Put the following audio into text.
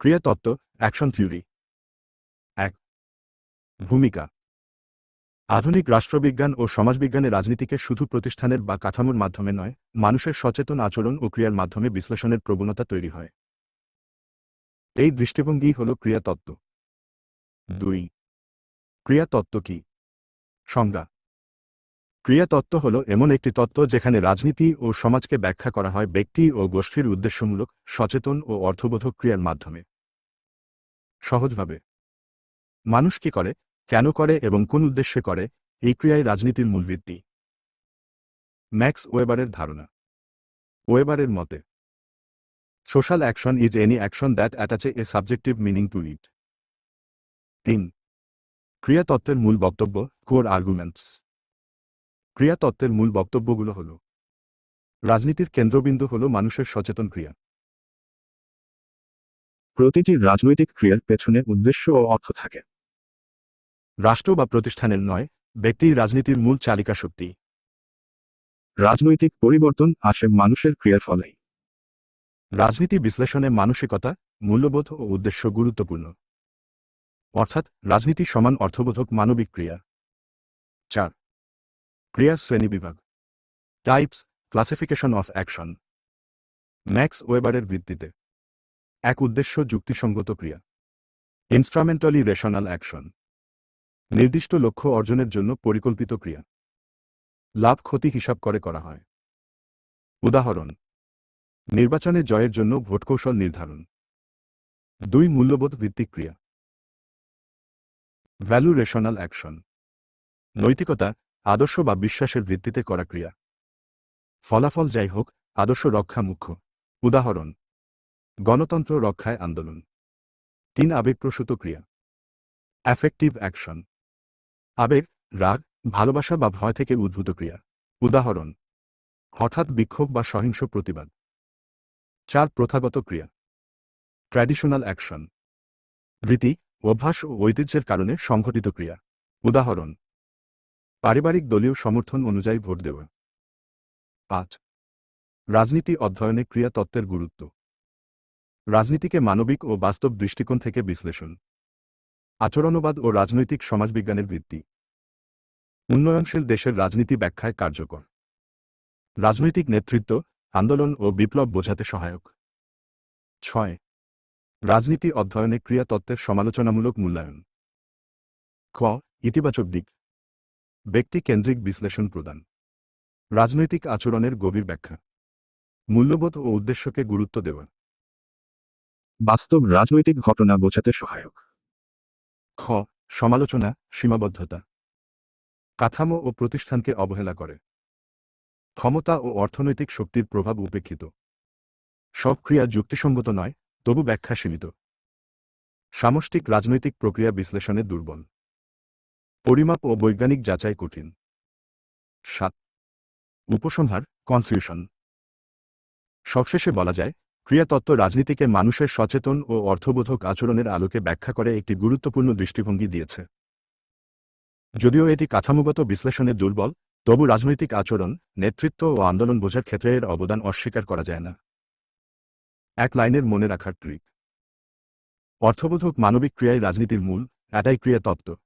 ক্রিয়াতত্ত্ব action theory এক, ভূমিকা। আধুনিক রাষ্ট্রবিজ্ঞান ও সমাজবিজ্ঞানে রাজনীতিকে শুধু প্রতিষ্ঠানের বা কাঠামোর মাধ্যমে নয়, মানুষের সচেতন আচরণ ও ক্রিয়ার মাধ্যমে বিশ্লেষণের প্রবণতা তৈরি হয়। এই দৃষ্টিভঙ্গি হল ক্রিয়াতত্ত্ব। দুই, ক্রিয়াতত্ত্ব কি? সংজ্ঞা। ক্রিয়াতত্ত্ব হল এমন একটি তত্ত্ব যেখানে রাজনীতি ও সমাজকে ব্যাখ্যা করা হয় ব্যক্তি ও গোষ্ঠীর উদ্দেশ্যমূলক, সচেতন ও অর্থবোধক ক্রিয়ার মাধ্যমে। সহজভাবে। মানুষ কি করে, কেন করে এবং কোন উদ্দেশ্যে করে, এই ক্রিয়ায় রাজনীতির মূল ভিত্তি। ম্যাক্স ওয়েবারের ধারণা। ওয়েবারের মতে, social action is any action that attaches a subjective meaning to it. তিন, ক্রিয়াতত্ত্বের মূল বক্তব্য, কোর আর্গুমেন্টস। ক্রিয়াতত্ত্বের মূল বক্তব্যগুলো হল, রাজনীতির কেন্দ্রবিন্দু হল মানুষের সচেতন ক্রিয়া। প্রতিটি রাজনৈতিক ক্রিয়ার পেছনে উদ্দেশ্য ও অর্থ থাকে। রাষ্ট্র বা প্রতিষ্ঠানের নয় ব্যক্তির রাজনীতির মূল চালিকা শক্তি। রাজনৈতিক পরিবর্তন আসে মানুষের ক্রিয়ার ফলেই। রাজনীতি বিশ্লেষণে মানসিকতা, মূল্যবোধ ও উদ্দেশ্য গুরুত্বপূর্ণ। অর্থাৎ, রাজনীতি সমান অর্থবোধক মানবিক ক্রিয়া। চার, ক্রিয়ার শ্রেণীবিভাগ types, classification of action. Max ওয়েবারের ভিত্তিতে। এক উদ্দেশ্য যুক্তিসঙ্গত ক্রিয়া। ইনস্ট্রামেন্টালি রেশনাল অ্যাকশন নির্দিষ্ট লক্ষ্য অর্জনের জন্য পরিকল্পিত ক্রিয়া। লাভ ক্ষতি হিসাব করে করা হয়। উদাহরণ, নির্বাচনে জয়ের জন্য ভোটকৌশল নির্ধারণ। দুই মূল্যবোধ ভিত্তিক ক্রিয়া। ভ্যালু রেশনাল অ্যাকশন নৈতিকতা, আদর্শ বা বিশ্বাসের ভিত্তিতে করা ক্রিয়া। ফলাফল যাই হোক, আদর্শ রক্ষা মুখ্য। উদাহরণ গণতন্ত্র রক্ষায় আন্দোলন। তিন আবেগপ্রসূত ক্রিয়া। অ্যাফেক্টিভ অ্যাকশন আবেগ, রাগ, ভালোবাসা বা ভয় থেকে উদ্ভূত ক্রিয়া। উদাহরণ, হঠাৎ বিক্ষোভ বা সহিংস প্রতিবাদ। চার প্রথাগত ক্রিয়া। ট্র্যাডিশনাল অ্যাকশন রীতি, অভ্যাস ও ঐতিহ্যের কারণে সংঘটিত ক্রিয়া। উদাহরণ, পারিবারিক দলীয় সমর্থন অনুযায়ী ভোট দেওয়া। পাঁচ, রাজনীতি অধ্যয়নে ক্রিয়াতত্ত্বের গুরুত্ব। রাজনীতিকে মানবিক ও বাস্তব দৃষ্টিকোণ থেকে বিশ্লেষণ, আচরণবাদ ও রাজনৈতিক সমাজবিজ্ঞানের ভিত্তি উন্নয়নশীল দেশের রাজনীতি ব্যাখ্যায় কার্যকর, রাজনৈতিক নেতৃত্ব, আন্দোলন ও বিপ্লব বোঝাতে সহায়ক। ছয়, রাজনীতি অধ্যয়নে ক্রিয়াতত্ত্বের সমালোচনামূলক মূল্যায়ন। ক, ইতিবাচক দিক ব্যক্তি কেন্দ্রিক বিশ্লেষণ প্রদান, রাজনৈতিক আচরণের গভীর ব্যাখ্যা, মূল্যবোধ ও উদ্দেশ্যকে গুরুত্ব দেওয়া। বাস্তব রাজনৈতিক ঘটনা বোঝাতে সহায়ক। খ, সমালোচনা, সীমাবদ্ধতা। কাঠামো ও প্রতিষ্ঠানকে অবহেলা করে। ক্ষমতা ও অর্থনৈতিক শক্তির প্রভাব উপেক্ষিত। সব ক্রিয়া যুক্তিসঙ্গত নয়, তবু ব্যাখ্যা সীমিত সামষ্টিক রাজনৈতিক প্রক্রিয়া বিশ্লেষণে দুর্বল। পরিমাপ ও বৈজ্ঞানিক যাচাই কঠিন। সাত, উপসংহার, কনসিউশন। সবশেষে বলা যায় ক্রিয়াতত্ত্ব রাজনীতিকে মানুষের সচেতন ও অর্থবোধক আচরণের আলোকে ব্যাখ্যা করে একটি গুরুত্বপূর্ণ দৃষ্টিভঙ্গি দিয়েছে। যদিও এটি কাঠামোগত বিশ্লেষণে দুর্বল, তবু রাজনৈতিক আচরণ, নেতৃত্ব ও আন্দোলন বোঝার ক্ষেত্রে এর অবদান অস্বীকার করা যায় না। এক লাইনের মনে রাখার ট্রিক। অর্থবোধক মানবিক ক্রিয়ায় রাজনীতির মূল, এটাই ক্রিয়াতত্ত্ব।